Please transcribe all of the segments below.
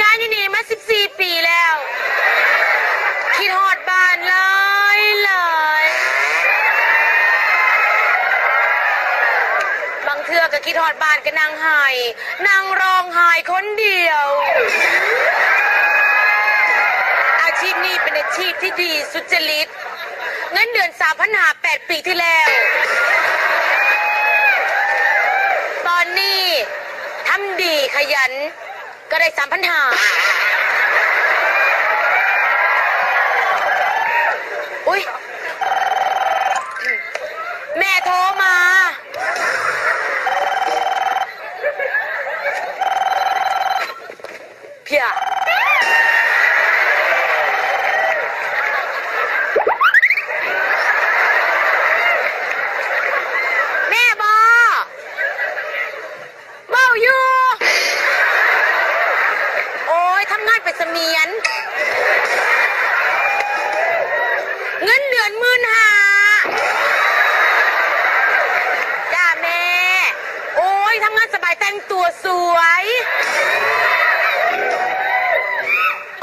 งานยู่นี่มาสิบสี่ปีแล้ว คิดหอดบานเลยเลย บางเทื่อก็คิดหอดบานก็นั่งหายนั่งร้องหายคนเดียว อาชีพนี้เป็นอาชีพที่ดีสุจริตเงินเดือนสามพันหาแปดปีที่แล้ว ตอนนี้ทำดีขยัน ก็ได้สามพันหาอุ้ยแม่โทรมา เพียแม่บอเมาอยู่ โอ้ยทำงานเป็นเสมียน เงินเดือนหมื่นหาจ้าแม่ โอ้ยทำงานสบายแต่งตัวสวย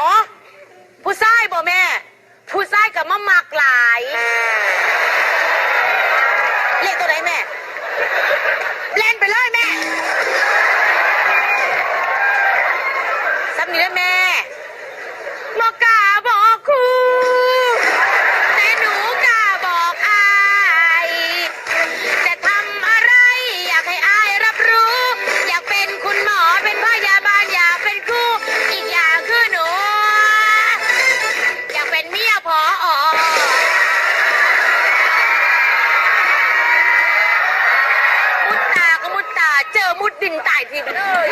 อ๋อ ผู้ชายบ่แม่ ผู้ชายกับมะมากหลาย เลขตัวไหนแม่ บอกล้าบอกครูแต่หนูกล้าบอกอายจะทำอะไรอยากให้อายรับรู้ อยากเป็นคุณหมอเป็นพยาบาลอยากเป็นครูอีกอย่างคือหนู อยากเป็นเมียพออมุดตาก็มุดตาเจอมุดดินตายทีเลย